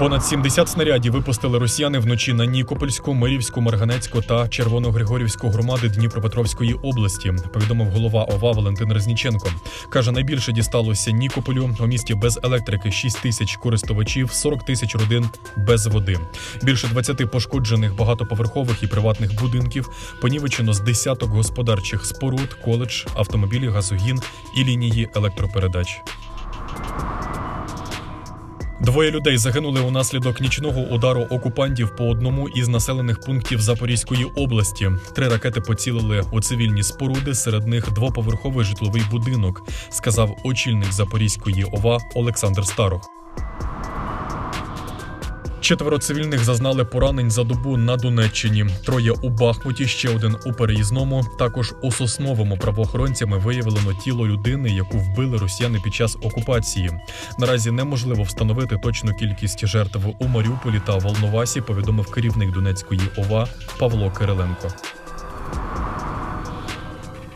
Понад 70 снарядів випустили росіяни вночі на Нікопольську, Мирівську, Марганецьку та Червоногригорівську громади Дніпропетровської області. Повідомив голова ОВА Валентин Резніченко. каже, найбільше дісталося Нікополю. У місті без електрики 6 тисяч користувачів, 40 тисяч родин без води. Більше 20 пошкоджених багатоповерхових і приватних будинків. Понівечено з десяток господарчих споруд, коледж, автомобілі, газогін і лінії електропередач. Двоє людей загинули унаслідок нічного удару окупантів по одному із населених пунктів Запорізької області. Три ракети поцілили у цивільні споруди. Серед них двоповерховий житловий будинок, сказав очільник Запорізької ОВА Олександр Старох. Четверо цивільних зазнали поранень за добу на Донеччині. Троє у Бахмуті, ще один у переїзному. Також у Сосновому правоохоронцями виявлено тіло людини, яку вбили росіяни під час окупації. Наразі неможливо встановити точну кількість жертв у Маріуполі та Волновасі. Повідомив керівник Донецької ОВА Павло Кириленко.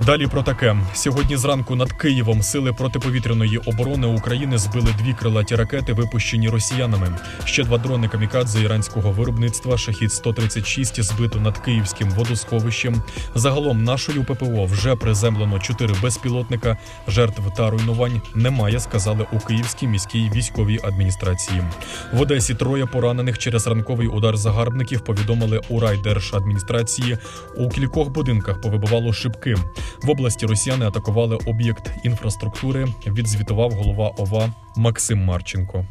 Далі про таке сьогодні зранку над Києвом сили протиповітряної оборони України збили дві крилаті ракети, випущені росіянами. Ще два дрони камікадзе іранського виробництва шахід 136 збито над київським водосховищем. Загалом нашою ППО вже приземлено чотири безпілотника. Жертв та руйнувань немає, сказали у Київській міській військовій адміністрації. В Одесі троє поранених через ранковий удар загарбників. Повідомили у райдержадміністрації. У кількох будинках повибивало шибки. В області росіяни атакували об'єкт інфраструктури. Відзвітував голова ОВА Максим Марченко.